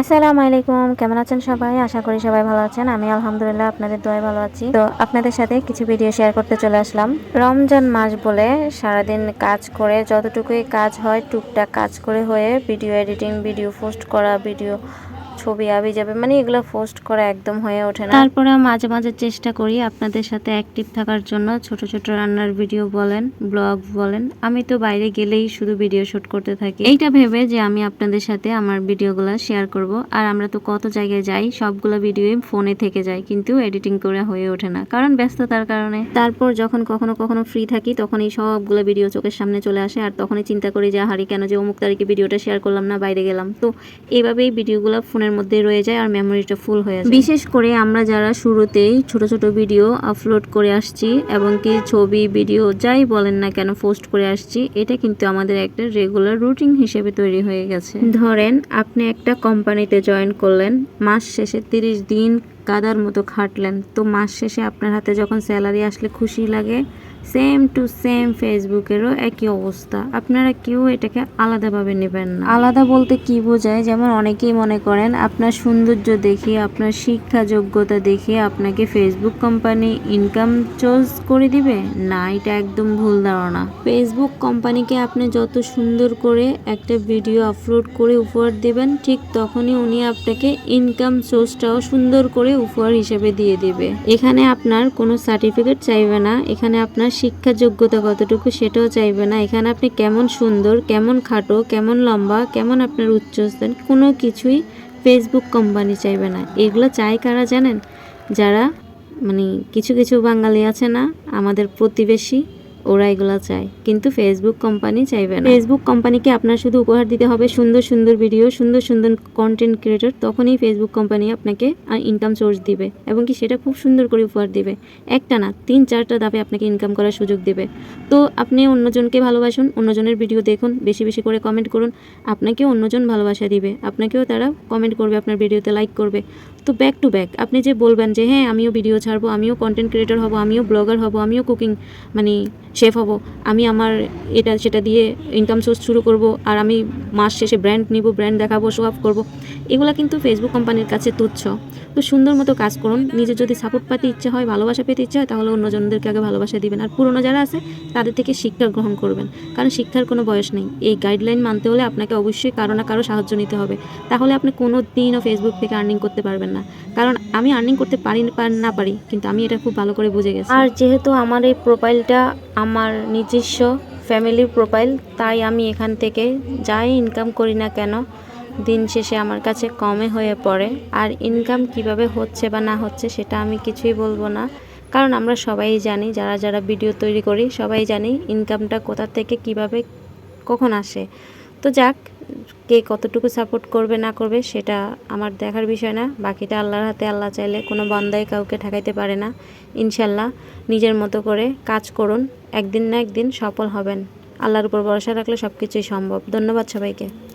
আসসালামু আলাইকুম, কেমন আছেন সবাই? আশা করি সবাই ভালো আছেন। আমি আলহামদুলিল্লাহ আপনাদের দোয়ায় ভালো আছি। তো আপনাদের সাথে কিছু ভিডিও শেয়ার করতে চলে আসলাম। রমজান মাস বলে সারাদিন কাজ করে যতটুকুই কাজ হয়, টুকটাক কাজ করে হয়ে ভিডিও এডিটিং ভিডিও পোস্ট করা ভিডিও ছবি আবি যাবে মানে এগুলো পোস্ট করা একদম হয়ে ওঠে না। তারপরে মাঝে মাঝে চেষ্টা করি আপনাদের সাথে অ্যাক্টিভ থাকার জন্য, ছোট ছোট রান্নার ভিডিও বলেন ব্লগ বলেন। আমি তো বাইরে গেলেই শুধু ভিডিও শুট করতে থাকি। এইটা ভেবে যে আমি আপনাদের সাথে আমার ভিডিওগুলো শেয়ার করব। আর আমরা তো কত জায়গায় যাই, সবগুলো ভিডিওই ফোনে থেকে যায়, কিন্তু এডিটিং করে হয়ে ওঠে না। কারণ ব্যস্ততার কারণে। তারপর যখন কখনো কখনো ফ্রি থাকি তখন এই সবগুলো ভিডিও চোখের সামনে চলে আসে। আর তখনই চিন্তা করি যে, হারি কেন যে অমুক তারিখে ভিডিওটা শেয়ার করলাম না, বাইরে গেলাম। তো এইভাবেই ভিডিওগুলো ফোনের মধ্যে রয়ে যায় আর মেমোরিটা ফুল হয়ে যায়। বিশেষ করে আমরা যারা শুরুতেই ছোট ছোট ভিডিও আপলোড করে আসছি এবং কি ছবি ভিডিও যাই বলেন না কেন পোস্ট করে আসছি এটা কিন্তু আমাদের একটা রেগুলার রুটিন হিসেবে তৈরি হয়ে গেছে। ধরেন আপনি একটা কোম্পানিতে জয়েন করলেন মাস শেষে তিরিশ দিন কাদার মতো খাটলেন। তো মাস শেষে আপনার হাতে যখন স্যালারি আসলে খুশি লাগে সেম টু সেম ফেসবুকেরও একই অবস্থা। আপনারা কেউ এটাকে আলাদাভাবে নেবেন না। আলাদা বলতে কি বোঝায়? যেমন অনেকেই মনে করেন আপনার সৌন্দর্য দেখে আপনার শিক্ষা যোগ্যতা দেখে আপনাকে ফেসবুক কোম্পানি ইনকাম চোজ করে দিবে? না এটা একদম ভুল ধারণা। ফেসবুক কোম্পানিকে আপনি যত সুন্দর করে একটা ভিডিও আপলোড করে উপহার দেবেন ঠিক তখনই উনি আপনাকে ইনকাম সোর্সটাও সুন্দর করে উপহার হিসেবে দিয়ে দিবে। এখানে আপনার কোনো সার্টিফিকেট চাইবে না। এখানে আপনার শিক্ষা যোগ্যতা কতটুকু সেটাও চাইবে না। এখানে আপনি কেমন সুন্দর, কেমন খাটো, কেমন লম্বা, কেমন আপনার উচ্চস্থান, কোনো কিছুই ফেসবুক কোম্পানি চাইবে না। এগুলো চাই কারা জানেন? যারা মানে কিছু কিছু বাঙালি আছে না, আমাদের প্রতিবেশী। ওরা এগুলো চায়। কিন্তু ফেসবুক কোম্পানি চাইবে না। ফেসবুক কোম্পানিকে আপনার শুধু উপহার দিতে হবে সুন্দর সুন্দর ভিডিও সুন্দর সুন্দর কন্টেন্ট ক্রিয়েটর তখনই ফেসবুক কোম্পানি আপনাকে ইনকাম সোর্স দিবে এবং কি সেটা খুব সুন্দর করে উপহার দিবে। একটা না, তিন, চারটা দাপে আপনাকে ইনকাম করার সুযোগ দিবে। তো আপনি অন্যজনকে ভালোবাসুন, অন্যজনের ভিডিও দেখুন, বেশি বেশি করে কমেন্ট করুন। আপনাকেও অন্যজন ভালোবাসা দিবে। আপনাকেও তারা কমেন্ট করবে, আপনার ভিডিওতে লাইক করবে। তো ব্যাক টু ব্যাক আপনি যে বলবেন যে হ্যাঁ আমিও ভিডিও ছাড়বো, আমিও কন্টেন্ট ক্রিয়েটর হব, আমিও ব্লগার হব, আমিও কুকিং মানে শেফ হব, আমি আমার এটা, সেটা দিয়ে ইনকাম সোর্স শুরু করব, আর আমি মাস শেষে ব্র্যান্ড নিব ব্র্যান্ড দেখাবো শো আপ করব। এগুলো কিন্তু ফেসবুক কোম্পানির কাছে তুচ্ছ। তো সুন্দর মতো কাজ করুন। নিজে যদি সাপোর্ট পাতে ইচ্ছে হয়, ভালোবাসা পেতে ইচ্ছে হয়, তাহলে অন্যজনদেরকে আগে ভালোবাসা দিবেন। আর পুরনো যারা আছে, তাদের থেকে শিক্ষা গ্রহণ করবেন। কারণ শিক্ষার কোনো বয়স নেই। এই গাইডলাইন মানতে হলে আপনাকে অবশ্যই কারও না কারও সাহায্য নিতে হবে। তাহলে আপনি কোনো দিনও ফেসবুক থেকে আর্নিং করতে পারবেন না। কারণ আমি আর্নিং করতে পারি না, পারি কিন্তু আমি এটা খুব ভালো করে বুঝে গেছি। আর যেহেতু আমার এই প্রোফাইলটা আমার নিজস্ব ফ্যামিলির প্রোফাইল তাই আমি এখান থেকে যাই ইনকাম করি না কেন দিন শেষে আমার কাছে কমে হয়ে পড়ে। আর ইনকাম কীভাবে হচ্ছে বা না হচ্ছে সেটা আমি কিছুই বলব না। কারণ আমরা সবাই জানি, যারা যারা ভিডিও তৈরি করি, সবাই জানি ইনকামটা কোথা থেকে কীভাবে কখন আসে। তো যাক, কে কতটুকু সাপোর্ট করবে, না করবে সেটা আমার দেখার বিষয় না। বাকিটা আল্লাহর হাতে আল্লাহ চাইলে কোনো বান্দাই কাউকে ঠেকাইতে পারে না। ইনশাল্লাহ নিজের মতো করে কাজ করুন, একদিন না একদিন সফল হবেন। আল্লাহর উপর ভরসা রাখলে সব কিছুই সম্ভব। ধন্যবাদ সবাইকে।